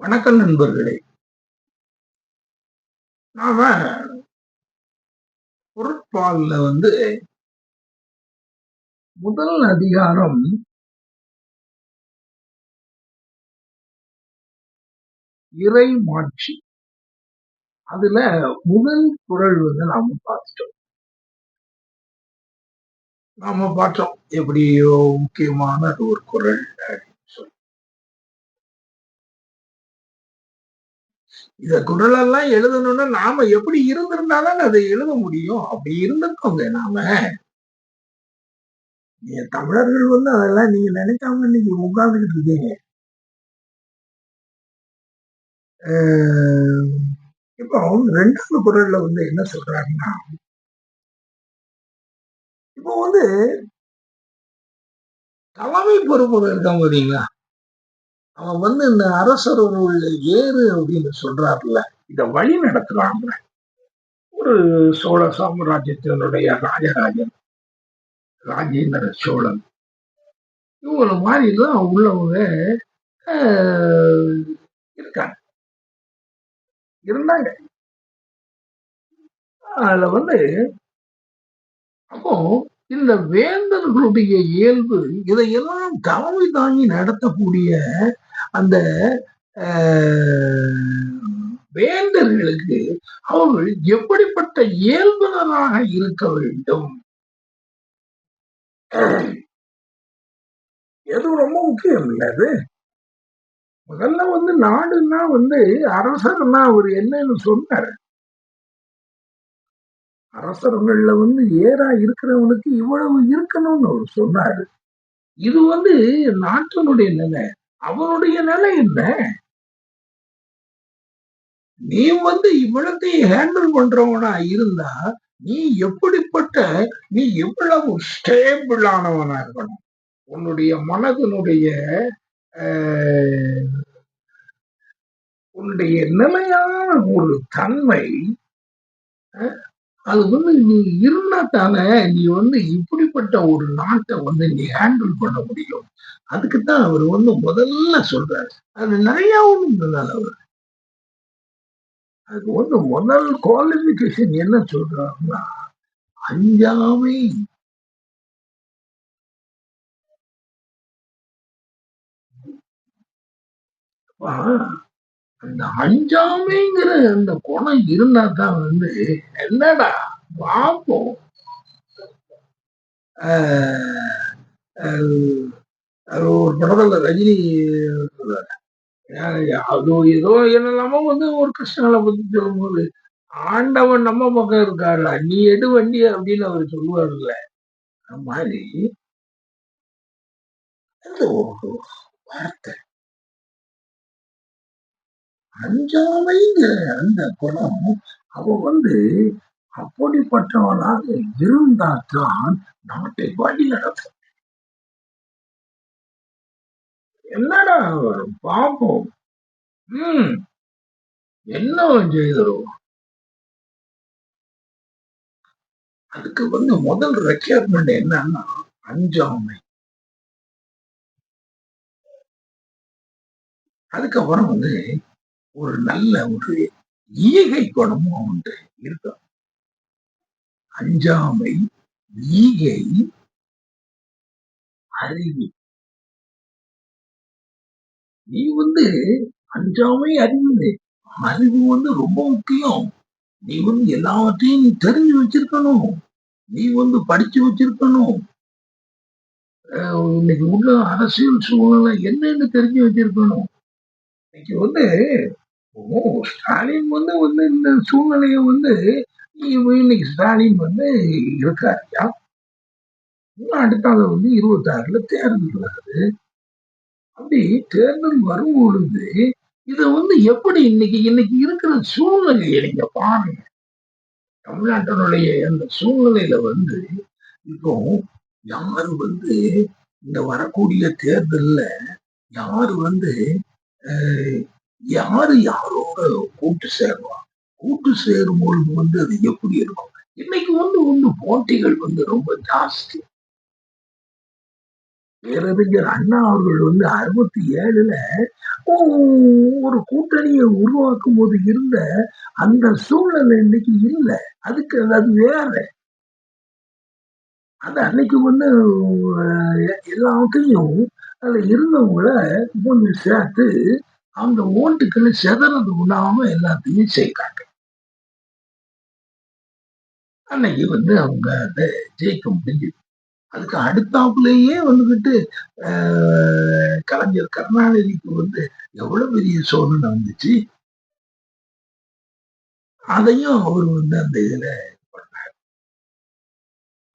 வணக்கம் நண்பர்களே. நாம பொருட்பாலில் வந்து முதல் அதிகாரம் இறை மாட்சி. அதுல முதல் குரல் வந்து நாம பார்த்துட்டோம். நாம பார்த்தோம் எப்படி முக்கியமான ஒரு குரல் இந்த குரல் எல்லாம் எழுதணும்னா நாம எப்படி இருந்திருந்தாலும் அதை எழுத முடியும். அப்படி இருந்திருக்கோங்க நாம. தமிழர்கள் வந்து அதெல்லாம் நீங்க நினைக்காம இன்னைக்கு உட்கார்ந்துகிட்டு இருக்கீங்க. இப்போ ரெண்டாவது குரல்ல வந்து என்ன சொல்றாருன்னா இப்போ வந்து தலைமை பொறுப்பு இருக்காங்க பாத்தீங்களா அவன் வந்து இந்த அரசருடைய ஏறு அப்படின்னு சொல்றாருல இதை வழி நடத்துறாங்க ஒரு சோழ சாம்ராஜ்யத்தினுடைய ராஜராஜன் ராஜேந்திர சோழன் இவங்கள மாதிரி தான் உள்ளவங்க இருக்காங்க. இருந்தாங்க. அதுல வந்து அப்போ இந்த வேந்தர்களுடைய இயல்பு இதையெல்லாம் தலைமை தாங்கி நடத்தக்கூடிய அந்த வேந்தர்களுக்கு அவர்கள் எப்படிப்பட்ட இயல்பினராக இருக்க வேண்டும்? எது ரொம்ப முக்கியம் இல்லது முதல்ல வந்து நாடுன்னா வந்து அரசர்னா அவர் என்னன்னு சொன்னார். அரசர்கள்ல வந்து ஏறா இருக்கிறவனுக்கு இவ்வளவு இருக்கணும்னு அவர் சொன்னாரு. இது வந்து நாட்டினுடைய நிலை. அவனுடைய நிலை என்ன? நீ வந்து இவ்வளத்தையும் ஹேண்டில் பண்றவனா இருந்தா நீ எப்படிப்பட்ட நீ எவ்வளவு ஸ்டேபிள் ஆனவனா இருக்கணும்? உன்னுடைய மனதனுடைய உன்னுடைய நிலையான ஒரு தன்மை அது வந்து நீ இருந்தா தானே நீ வந்து இப்படிப்பட்ட ஒரு நாட்டை வந்து நீ ஹேண்டில் பண்ண முடியும். அதுக்குத்தான் அவர் வந்து முதல்ல சொல்றாரு. அது நிறையாவும் ஒண்ணுனால அவர். அதுக்கு வந்து முதல் குவாலிபிகேஷன் என்ன சொல்றாருன்னா அஞ்சாமை அந்த அஞ்சாமைங்கிற அந்த குணம் இருந்தா தான் வந்து என்னடா பார்ப்போம் ஒரு படத்துல ரஜினி அது ஏதோ என்னெல்லாமோ வந்து ஒரு கிருஷ்ணனை பத்தி சொல்லும்போது ஆண்டவன் நம்ம பக்கம் இருக்காருல நீ எடு வண்டி அப்படின்னு அவர் சொல்லுவார்ல அந்த மாதிரி. ஒரு வார்த்தை. அஞ்சாமைங்கிற அந்த குணம் அவ வந்து அப்படிப்பட்டவனாக இருந்தால்தான் நாட்டை வழி நடத்தும். என்னடா பாப்போம் உம் என்ன செய்தரும் அதுக்கு வந்து முதல் ரெக்யர்மெண்ட் என்னன்னா அஞ்சாமை அதுக்கப்புறம் வந்து ஒரு நல்ல ஒரு ஈகை குணமும் ஒன்று இருக்கும் அஞ்சாமை ஈகை அறிவு. நீ வந்து அஞ்சாமை அறிவு அறிவு வந்து ரொம்ப முக்கியம். நீ வந்து எல்லாவற்றையும் நீ தெரிஞ்சு வச்சிருக்கணும். நீ வந்து படிச்சு வச்சிருக்கணும். இன்னைக்கு உள்ள அரசியல் சூழ்நிலை என்னன்னு தெரிஞ்சு வச்சிருக்கணும். இன்னைக்கு வந்து ஸ்டாலின் வந்து வந்து இந்த சூழ்நிலைய வந்து இன்னைக்கு ஸ்டாலின் வந்து இருக்காருயா அடுத்தால வந்து இருபத்தி ஆறுல தேர்தல் வருது. அப்படி தேர்தல் வரும் பொழுது இதை வந்து எப்படி இன்னைக்கு இன்னைக்கு இருக்கிற சூழ்நிலையை நீங்க பாருங்க. தமிழ்நாட்டினுடைய அந்த சூழ்நிலையில வந்து இப்போ யாரு வந்து இந்த வரக்கூடிய தேர்தல்ல யாரு வந்து யாரு யாரோட கூட்டு சேருவா? கூட்டு சேரும் பொழுது வந்து அது எப்படி இருக்கும்? இன்னைக்கு வந்து ஒண்ணு போட்டிகள் வந்து ரொம்ப ஜாஸ்தி. பேரறிஞர் அண்ணா அவர்கள் வந்து அறுபத்தி ஏழுல ஒரு கூட்டணியை உருவாக்கும் போது இருந்த அந்த சூழ்நிலை இன்னைக்கு இல்லை. அதுக்கு அது வேற. அது அன்னைக்கு வந்து எல்லாத்தையும் அதுல இருந்தவங்கள கொஞ்சம் சேர்த்து அந்த ஓட்டுக்களை செதறது விடாம எல்லாத்தையும் செய்தாங்க அன்னைக்கு வந்து அவங்க அதை ஜெயிக்க முடிஞ்சது. அதுக்கு அடுத்தாப்புலயே வந்துகிட்டு ஆஹ், கலைஞர் கருணாநிதிக்கு வந்து எவ்வளவு பெரிய சோதனை வந்துச்சு? அதையும் அவர் வந்து அந்த இதுல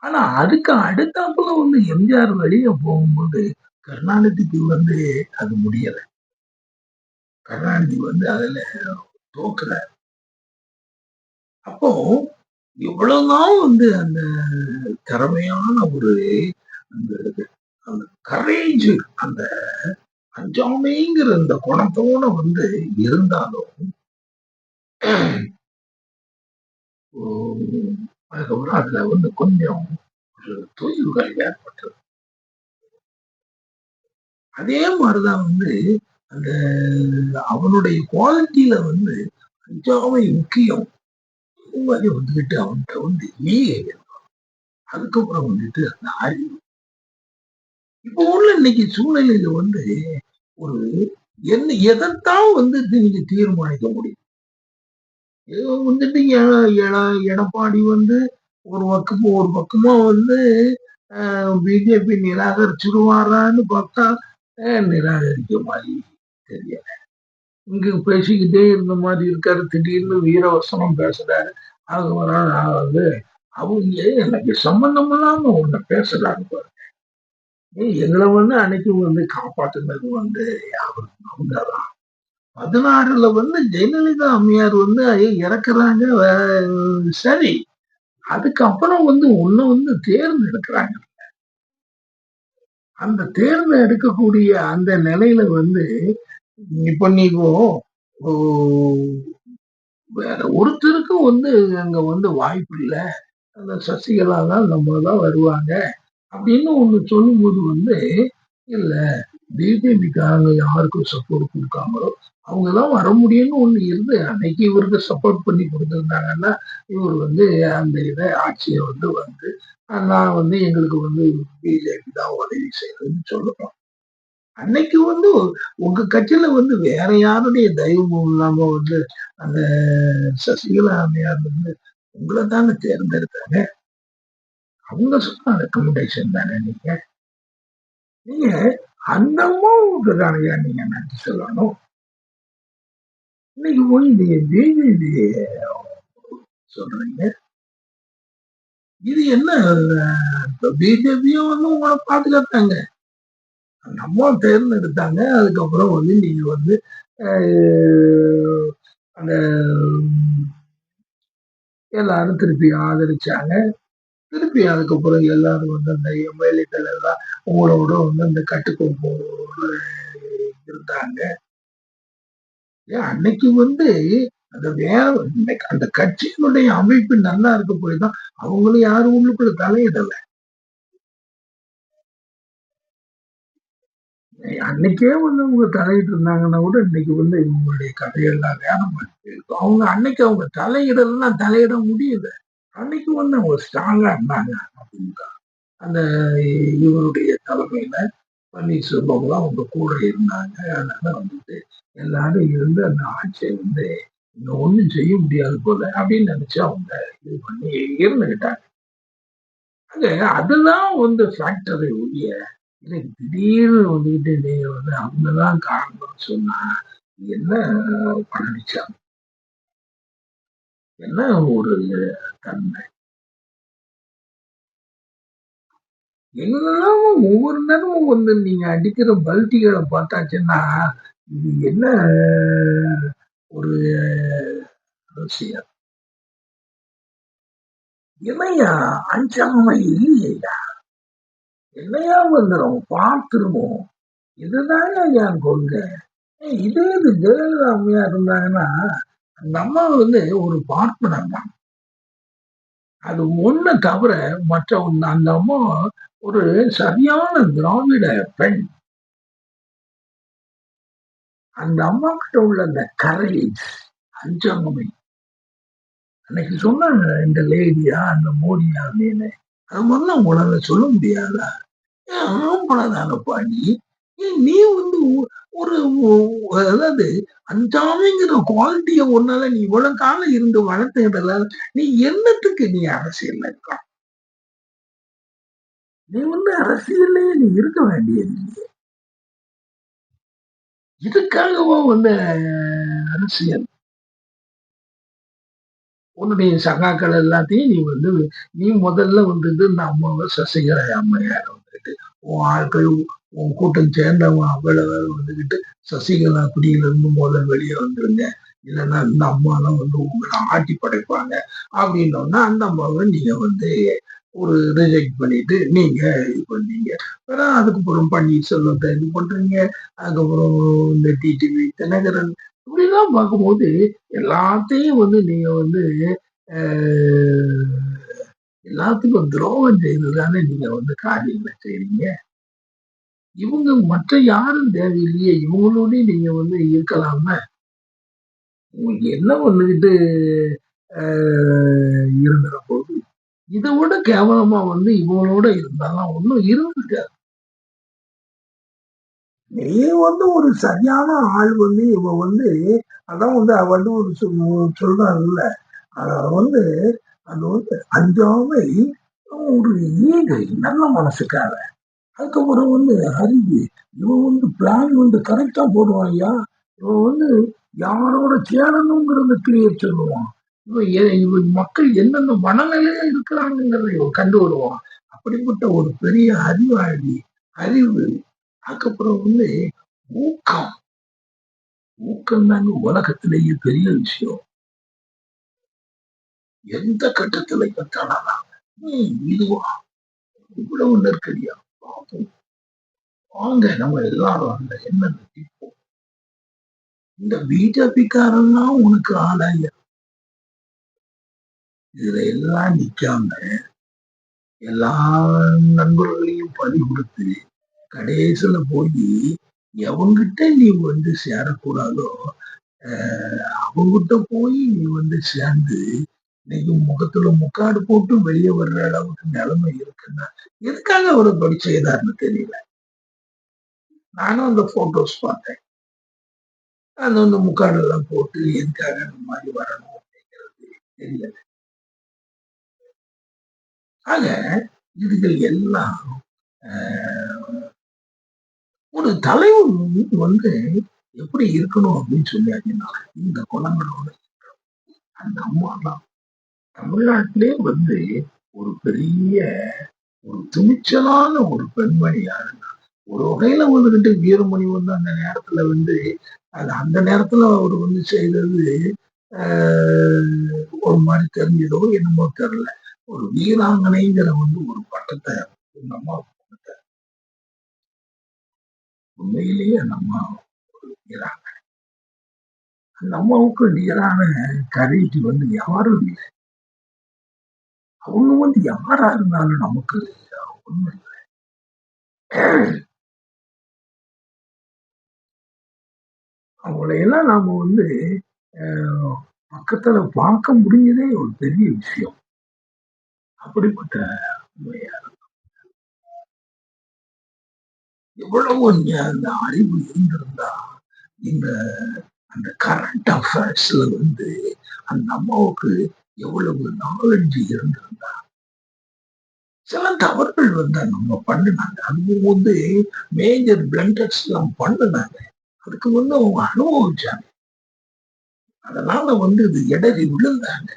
ஆனா அதுக்கு அடுத்தாப்புல வந்து எம்ஜிஆர் வெளியே போகும்போது கருணாநிதிக்கு வந்து அது முடியலை. கருணாநிதி வந்து அதுல தோக்குறார். அப்போ எவ்வளவுதான் வந்து அந்த திறமையான ஒரு அந்த அந்த கரேஜ் அந்த அஞ்சாமைங்கிற அந்த குணத்தோட வந்து இருந்தாலும் அதுக்கப்புறம் அதுல வந்து கொஞ்சம் தொய்வுகள் ஏற்பட்டது அதே மாதிரிதான் வந்து அந்த அவனுடைய குவாலிட்டியில வந்து அஞ்சாமை முக்கியம். அது மாதிரி வந்துகிட்டு அவன்கிட்ட வந்து ஈகை அதுக்கப்புறம் வந்துட்டு அந்த அறிவு இப்போ உள்ள இன்னைக்கு சூழ்நிலையில வந்து ஒரு என்ன எதைத்தான் வந்து நீங்க தீர்மானிக்க முடியும். வந்துட்டு எட- எடப்பாடி வந்து ஒரு பக்கம் ஒரு பக்கமா வந்து பிஜேபி நிராகரிச்சிருவாரான்னு பார்த்தா நிராகரிக்க மாதிரி தெரியல. இங்க பேசிக்கிட்டே இருந்த மாதிரி இருக்காரு. திடீர்னு வீரவசனம் பேசுறாரு. ஆக வராது ஆகாது. அவங்க எனக்கு சம்பந்தம் இல்லாம உன்னை பேசுறாங்க பாருங்க எங்களை வந்து அன்னைக்கு வந்து காப்பாத்துனது வந்து அவர் அவங்கதான். பதினாறுல வந்து ஜெயலலிதா அம்மையார் வந்து இறக்குறாங்க. சரி. அதுக்கப்புறம் வந்து ஒண்ணு வந்து தேர்ந்தெடுக்கிறாங்க. அந்த தேர்ந்தெடுக்கக்கூடிய அந்த நிலையில வந்து இப்ப நீங்க வேற ஒருத்தருக்கும் வந்து அங்க வந்து வாய்ப்பு இல்லை. அந்த சசிகலா தான் நம்ம தான் வருவாங்க. அப்படின்னு ஒன்று சொல்லும்போது வந்து இல்லை பிஜேபிக்காரங்க யாருக்கும் சப்போர்ட் கொடுக்காங்களோ அவங்க தான் வர முடியும்னு ஒன்று இருந்து அன்னைக்கு இவருக்கு சப்போர்ட் பண்ணி கொடுத்துருந்தாங்கன்னா இவர் வந்து அந்த இதை ஆட்சியை வந்து வந்து நான் வந்து எங்களுக்கு வந்து பிஜேபி தான் உதவி செய்யறதுன்னு சொல்லுவோம். அன்னைக்கு வந்து உங்க கட்சியில வந்து வேற யாருடைய தெய்வமும் இல்லாம வந்து அந்த சசிகலா அம்மையார் வந்து உங்களை தானே தேர்ந்தெடுத்தாங்க? அவங்க சொன்ன ரெக்கமெண்டேஷன் தானே நீங்க? நீங்க அந்த அம்மாவுக்கு நீங்க நன்றி சொல்லணும்? இன்னைக்கு போய் நீங்க பிஜேபி சொல்றீங்க. இது என்ன பிஜேபியும் வந்து உங்களை பாதுகாத்தாங்க. அம்மா தேர்ந்தெடுத்தாங்க. அதுக்கப்புறம் வந்து நீங்க வந்து அந்த எல்லாரும் திருப்பி ஆதரிச்சாங்க. திருப்பி அதுக்கப்புறம் எல்லாரும் வந்து அந்த எம்எல்ஏக்கள் எல்லாம் உங்களோட வந்து அந்த கட்டுக்கோப்போடு இருந்தாங்க. ஏன் அன்னைக்கு வந்து அந்த வேற இன்னைக்கு அந்த கட்சியினுடைய அமைப்பு நல்லா இருக்க போய் தான் அவங்களும் யாரும் உள்ளுக்குள்ள தலையிடலை. அன்னைக்கே வந்து அவங்க தலையிட்டு இருந்தாங்கன்னா கூட இன்னைக்கு வந்து இவங்களுடைய கதையெல்லாம் வேற மாதிரி இருக்கும் அவங்க அன்னைக்கு அவங்க தலையிடலாம் தலையிட முடியுது அன்னைக்கு வந்து அவங்க ஸ்ட்ராங்கா இருந்தாங்க அதிமுக அந்த இவருடைய தலைமையில பன்னீர்செல்வம்லாம் அவங்க கூட இருந்தாங்க. அதனால வந்துட்டு எல்லாரும் இருந்து அந்த ஆட்சியை வந்து இன்னும் ஒண்ணும் செய்ய முடியாது போல அப்படின்னு நினைச்சு அவங்க இது பண்ணி இருந்துகிட்டாங்க அங்க அதுதான் வந்து ஃபேக்டரி ஒழிய இல்லை திடீர்னு வந்துகிட்டு நீங்க வந்து அவங்கதான் காரணம்னு சொன்னா என்ன பழனிச்சாமி என்ன ஒரு தன்மை? எல்லாமும் ஒவ்வொரு நேரமும் வந்து நீங்க அடிக்கிற பல்ட்டிகளை பார்த்தாச்சுன்னா இது என்ன ஒரு விஷயம் என்னையா அஞ்சாமை இல்லையா? என்னையா வந்துடும் பார்த்துருவோம் இதுதாங்க என் கொள்கை இதே இது ஜெயலலிதா அம்மையா இருந்தாங்கன்னா அந்த அம்மா வந்து ஒரு பார்ப்பனர் தான். அது ஒண்ணு தவிர மற்ற ஒண்ணு அந்த அம்மா ஒரு சரியான திராவிட பெண். அந்த அம்மா கிட்ட உள்ள அந்த கரேஜ் அஞ்சாமை அன்னைக்கு சொன்னாங்க இந்த லேடியா அந்த மோடியா அப்படின்னு அது முதல்ல உங்களால சொல்ல முடியாதா? ஆம்பளதானப்பா நீ நீ வந்து ஒரு அதாவது அஞ்சாமைங்கிற குவாலிட்டிய ஒன்னால நீ இவ்வளவு காலம் இருந்து வளர்த்ததுல நீ என்னத்துக்கு நீ அரசியல்ல இருக்க நீ வந்து அரசியல்லையே நீ இருக்க வேண்டியது இல்லையே. வந்து அரசியல் உன்னுடைய சகாக்கள் எல்லாத்தையும் நீ வந்து நீ முதல்ல வந்துட்டு இந்த அம்மாவை சசிகலா அம்மையார் வந்துட்டு உன் ஆட்கள் உன் கூட்டம் சேர்ந்தவன் அவ்வளவு பேர் சசிகலா குடியிலிருந்து முதல் வெளியே வந்துருங்க. இல்லைன்னா இந்த அம்மாலாம் வந்து உங்களை ஆட்டி படைப்பாங்க. அப்படின்னோன்னா அந்த அம்மாவை நீங்க வந்து ஒரு ரிஜெக்ட் பண்ணிட்டு நீங்க இது பண்ணீங்க. அதுக்கப்புறம் பன்னீர்செல்வத்தை இது பண்றீங்க. அதுக்கப்புறம் இந்த டிடிவி தினகரன் இப்படிலாம் பார்க்கும்போது எல்லாத்தையும் வந்து நீங்க வந்து அஹ், எல்லாத்துக்கும் துரோகம் செய்து தானே நீங்க வந்து காரியங்களை செய்றீங்க? இவங்க மற்ற யாரும் தேவையில்லையே இவங்களோடய நீங்க வந்து இருக்கலாம உங்களுக்கு என்ன பண்ணிக்கிட்டு அஹ், இருந்துற போகுது இதை விட கேவலமா வந்து இவங்களோட இருந்தாலும் ஒன்றும் இருந்திருக்காது நீ வந்து ஒரு சரியான ஆள் வந்து இவ வந்து அதான் வந்து அவ வந்து ஒரு சொல் சொல்றாங்கல்ல. அத வந்து அது வந்து அஞ்சாமை ஒரு ஈகை நல்ல மனசுக்காக. அதுக்கப்புறம் வந்து அறிவு இவன் வந்து பிளான் வந்து கரெக்டா போடுவான் ஐயா இவன் வந்து யாரோட சேரணுங்கிறத கிளியர் சொல்லுவான். இவன் எ- இவன் மக்கள் என்னென்ன மனநிலையில இருக்கிறாங்கிறத இவன் கண்டு வருவான். அப்படிப்பட்ட ஒரு பெரிய அறிவாளி அறிவு அதுக்கப்புறம் வந்து ஊக்கம். ஊக்கம் தாங்க உலகத்திலேயே பெரிய விஷயம். எந்த கட்டத்துல கத்தானா இதுவா? இவ்வளவு நெருக்கடியா பார்ப்போம் வாங்க நம்ம எல்லாரும் அந்த என்ன நிற்போம் இந்த பிஜேபிக்காரெல்லாம் உனக்கு ஆளாய. இதுல எல்லாம் நிக்காம எல்லா நண்பர்களையும் பறி கொடுத்து கடைசியில போய் எவங்கிட்ட நீ வந்து சேரக்கூடாதோ அஹ் அவங்கிட்ட போய் நீ வந்து சேர்ந்து இன்னைக்கு முகத்துல முக்காடு போட்டு வெளியே வர்ற அளவுக்கு நிலைமை இருக்குன்னா எதுக்காக அவரை படி செய்தார்னு தெரியல. நானும் அந்த போட்டோஸ் பார்த்தேன். அந்த வந்து முக்காடு எல்லாம் போட்டு எதுக்காக இந்த மாதிரி வரணும் அப்படிங்கிறது தெரியல. ஆக இதுகள் எல்லாம் அஹ், ஒரு தலைவர் வந்து எப்படி இருக்கணும் அப்படின்னு சொன்னாங்கன்னா இந்த குளங்களோட அந்த அம்மாலாம் தமிழ்நாட்டிலே வந்து ஒரு பெரிய ஒரு துணிச்சலான ஒரு பெண்மணி யாருன்னா ஒரு வகையில வந்துகிட்டு வீரமணி வந்து அந்த நேரத்துல வந்து அது அந்த நேரத்துல அவர் வந்து செய்தது ஆஹ், ஒரு மாதிரி தெரிஞ்சதோ என்னமோ தெரியல. ஒரு வீராங்கனைங்கிற வந்து ஒரு பட்டத்தை இந்த அம்மா உண்மையிலேயே அந்த அம்மா ஒரு அந்த அம்மாவுக்கு நிகரான கரேஜ் வந்து யாரும் இல்லை. அவங்க வந்து யாரா இருந்தாலும் நமக்கு ஒண்ணும் இல்லை. அவங்களையெல்லாம் நாம வந்து அஹ், பக்கத்துல பார்க்க முடிஞ்சதே ஒரு பெரிய விஷயம். அப்படிப்பட்ட உண்மையா இருக்கும். எவ்வளவு அந்த அறிவு இருந்திருந்தா இந்த அந்த கரண்ட் அஃபேர்ஸ்ல வந்து அந்த அம்மாவுக்கு எவ்வளவு நாலேஜ் இருந்திருந்தா? சில தவறுகள் வந்து நம்ம பண்ணினாங்க. அதுவும் வந்து மேஜர் பிளண்டர்ஸ் எல்லாம் பண்ணினாங்க. அதுக்கு வந்து அவங்க அனுபவிச்சாங்க. அதனால வந்து இது இடறி விழுந்தாங்க.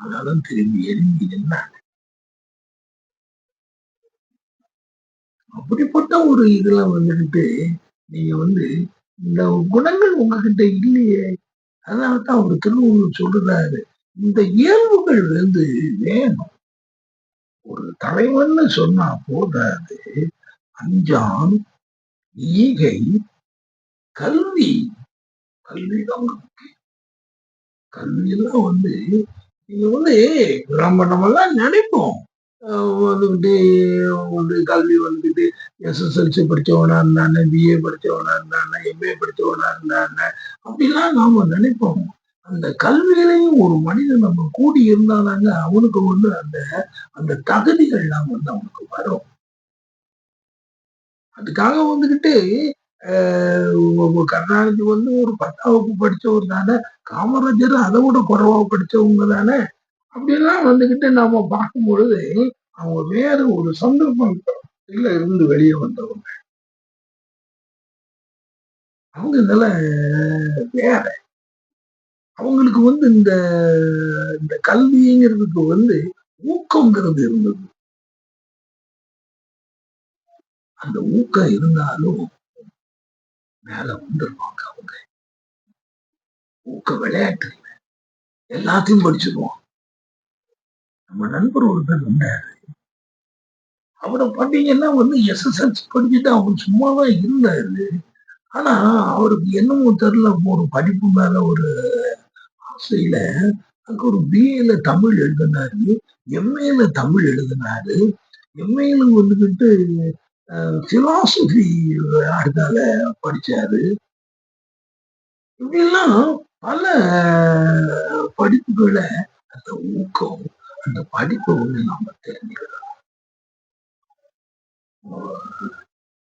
அதனால திரும்பி எழும்பி நின்னாங்க. அப்படிப்பட்ட ஒரு இதுல வந்துக்கிட்டு நீங்க வந்து இந்த குணங்கள் உங்ககிட்ட இல்லையே. அதனால தான் அவர் திருவள்ளுவர் சொல்றாரு. இந்த இயல்புகள் வந்து வேணும். ஒரு தலைவன்னு சொன்னா போதாது. அஞ்சான் ஈகை கல்வி. கல்விதான் முக்கியம். கல்வியெல்லாம் வந்து நீங்க வந்து நம்ம நம்ம எல்லாம் நினைப்போம். வந்துக்கிட்டு வந்து கல்வி வந்துக்கிட்டு எஸ்எஸ்எல்சி படிச்சவனா இருந்தானே பிஏ படிச்சவனா இருந்தானே எம்ஏ படிச்சவனா இருந்தானே அப்படிலாம் நாம நினைப்போம். அந்த கல்வியிலையும் ஒரு மனிதன் நம்ம கூடி இருந்தானாங்க அவனுக்கு வந்து அந்த அந்த தகுதிகள்லாம் வந்து அவனுக்கு வரும். அதுக்காக வந்துக்கிட்டு ஆஹ் கருணாநிதி வந்து ஒரு பத்தாம் வகுப்பு படித்தவர் தானே காமராஜர் அதை விட குறைவாக படிச்சவங்க தானே அப்படிலாம் வந்துக்கிட்டு நாம பார்க்கும் பொழுது அவங்க வேற ஒரு சந்தர்ப்பத்துல இருந்து வெளியே வந்தவங்க. அவங்க நிலை வேற. அவங்களுக்கு வந்து இந்த இந்த கல்விங்கிறதுக்கு வந்து ஊக்கங்கிறது இருந்தது. அந்த ஊக்கம் இருந்தாலும் மேல வந்துருவாங்க அவங்க. ஊக்க விளையாட்டு இல்லை. எல்லாத்தையும் படிச்சிருவோம் நம்ம நண்பர் ஒருத்தர் இருந்தாரு. அவரை பார்த்தீங்கன்னா வந்து எஸ்எஸ்எல்சி படிச்சுட்டு அவர் சும்மாவே இருந்தாரு. ஆனா அவருக்கு என்னமோ தெரியல ஒரு படிப்பு மேல ஒரு ஆசையில அதுக்கு ஒரு பிஏல தமிழ் எழுதினாரு. எம்ஏல தமிழ் எழுதினாரு. எம்ஏல வந்துகிட்டு பிலாசபி அடுத்தால படிச்சாரு. இப்படிலாம் பல படிப்புகளை அந்த ஊக்கம் அந்த படிப்பு ஒண்ணு நாம தெரிஞ்சுக்கிறோம்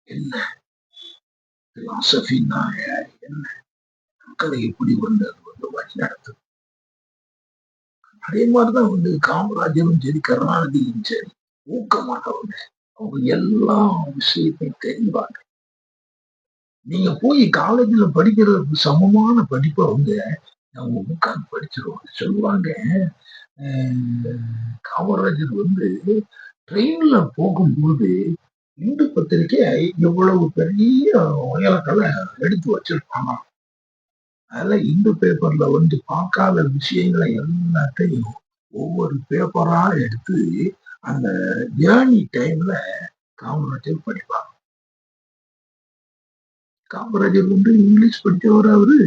என்ன? பிலாசபின்னா என்ன? மக்களை எப்படி வந்து அது வந்து வழி நடத்தும் அதே மாதிரிதான் வந்து காமராஜரும் சரி கருணாநிதியும் சரி ஊக்கமானவங்க. அவங்க எல்லா விஷயத்தையும் தெரிவாங்க நீங்க போய் காலேஜ்ல படிக்கிறதுக்கு சமமான படிப்பை வந்து அவங்க உட்கார்ந்து படிச்சிருவாங்க. சொல்லுவாங்க காமராஜர் வந்து ட்ரெயின்ல போகும்போது இந்து பத்திரிக்கை இவ்வளவு பெரிய உயரங்களை எடுத்து வச்சிருப்பாங்க. அதுல இந்து பேப்பர்ல வந்து பார்க்காத விஷயங்களை எல்லாத்தையும் ஒவ்வொரு பேப்பரா எடுத்து அந்த ஜேர்னி டைம்ல காமராஜர் படிப்பாங்க காமராஜர் வந்து இங்கிலீஷ் படித்தவர் அவரு?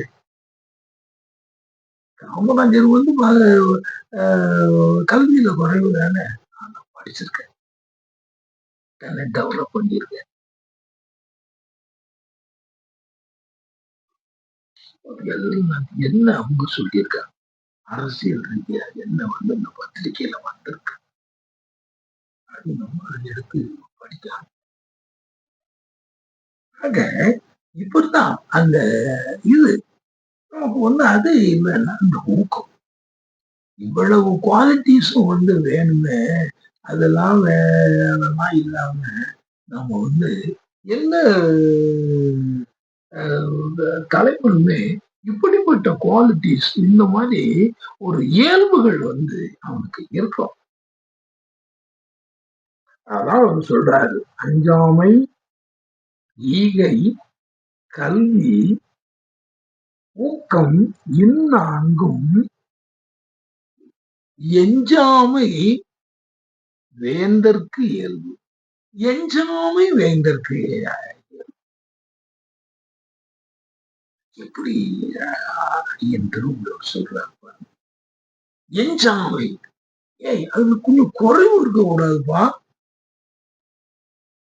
காமராஜர் வந்து ஆஹ் கல்வியில குறைவு தானே? நான் படிச்சிருக்கேன். தன்னை டெவலப் பண்ணியிருக்கேன். எல்லாம் என்ன அவங்க சொல்லியிருக்காங்க? அரசியல் ரீதியா என்ன வந்து இந்த பத்திரிகையில வந்திருக்கு? அது நம்ம எடுத்து படிக்கலாம். ஆக இப்படித்தான் அந்த இது நமக்கு வந்து அது இல்லைன்னா அந்த ஊக்கம். இவ்வளவு குவாலிட்டிஸும் வந்து வேணுமே அதெல்லாம் அதெல்லாம் இல்லாம நம்ம வந்து என்ன அஹ், இப்படிப்பட்ட குவாலிட்டிஸ் இந்த மாதிரி ஒரு இயல்புகள் வந்து அவனுக்கு இருக்கும். அதான் அவர் சொல்றாரு. அஞ்சாமை ஈகை கல்வி ஊக்கம் இந்நான்கும் எஞ்சாமை வேந்தற்கு இயல்பு. எஞ்சாமை வேந்தற்கு எப்படி என்று என் திருவள்ளுவர் சொல்றாரு எஞ்சாமை. ஏய் அதுக்குள்ள குறைவு இருக்க கூடாதுப்பா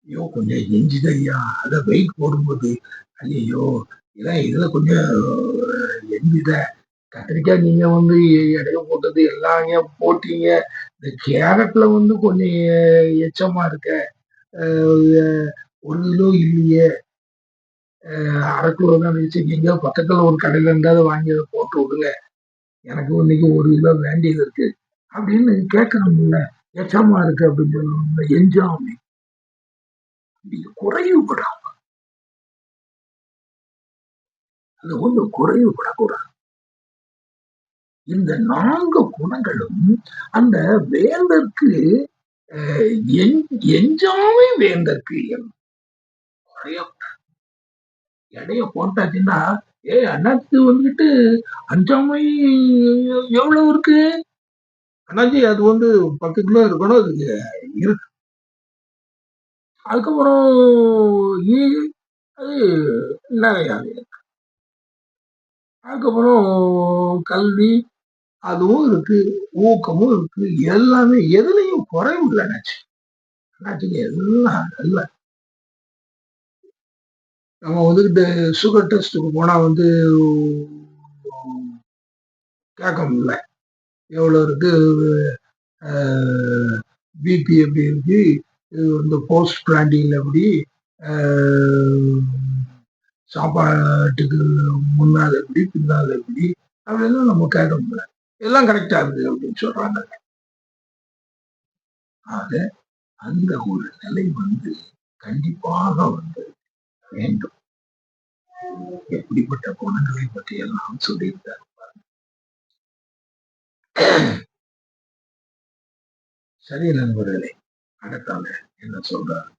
ஐயோ கொஞ்சம் எஞ்சுதையா? அத வெயிட் போடும்போது ஐயோ இதான் இதுல கொஞ்சம் எந்த கத்திரிக்காய் நீங்க வந்து இடைய போட்டது எல்லாம் போட்டீங்க. இந்த கேரட்ல வந்து கொஞ்சம் எச்சமா இருக்க ஒரு கிலோ இல்லையே. அரை கிலோ தான் வச்சுக்கீங்க பக்கத்துல ஒரு கடையில இருந்தாவது வாங்கி அதை போட்டு விடுங்க. எனக்கு இன்னைக்கு ஒரு கிலோ வேண்டியது இருக்கு. அப்படின்னு கேட்கணும்ல. எச்சமா இருக்கு அப்படின்னு சொல்லணும் எஞ்சாமை நீங்க அது ஒண்ணு குறைவுபடக்கூடாது இந்த நான்கு குணங்களும் அந்த வேந்தற்கு எஞ்சாமை வேந்தற்கு எடைய போட்டாச்சுன்னா ஏ அண்ணாச்சி வந்துட்டு அஞ்சாமை எவ்வளவு இருக்கு? அண்ணாச்சி அது வந்து பத்து கிலோ இருக்கணும் அது இருக்கு. அதுக்கப்புறம் அது நிறைய இருக்கு. அதுக்கப்புறம் கல்வி அதுவும் இருக்கு ஊக்கமும் இருக்கு. எல்லாமே எதுலையும் குறைவு இல்லை அண்ணாச்சி அண்ணாச்சிக்கு எல்லாம் நல்ல நம்ம வந்துக்கிட்டு சுகர் டெஸ்ட்டுக்கு போனா வந்து கேட்க முடியல. எவ்வளோ இருக்கு? பிபி எப்படி இருக்கு? இது வந்து போஸ்ட் பிளான்டிங் எப்படி சாப்பாட்டுக்கு முன்னால் எப்படி பின்னால் எப்படி அப்படின்லாம் நம்ம கேட்க முடியல. எல்லாம் கரெக்டாக இருக்குது அப்படின்னு சொல்றாங்க. ஆக அந்த ஒரு நிலை வந்து கண்டிப்பாக வந்து வேண்டும். எப்படிப்பட்ட குணங்களை பற்றி எல்லாம் சொல்லியிருந்தார் சரி நண்பர்களே அடுத்தால என்ன சொல்றாரு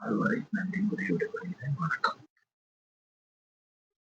அதுவரை நன்றி முடிவு வருகிறேன் வணக்கம்.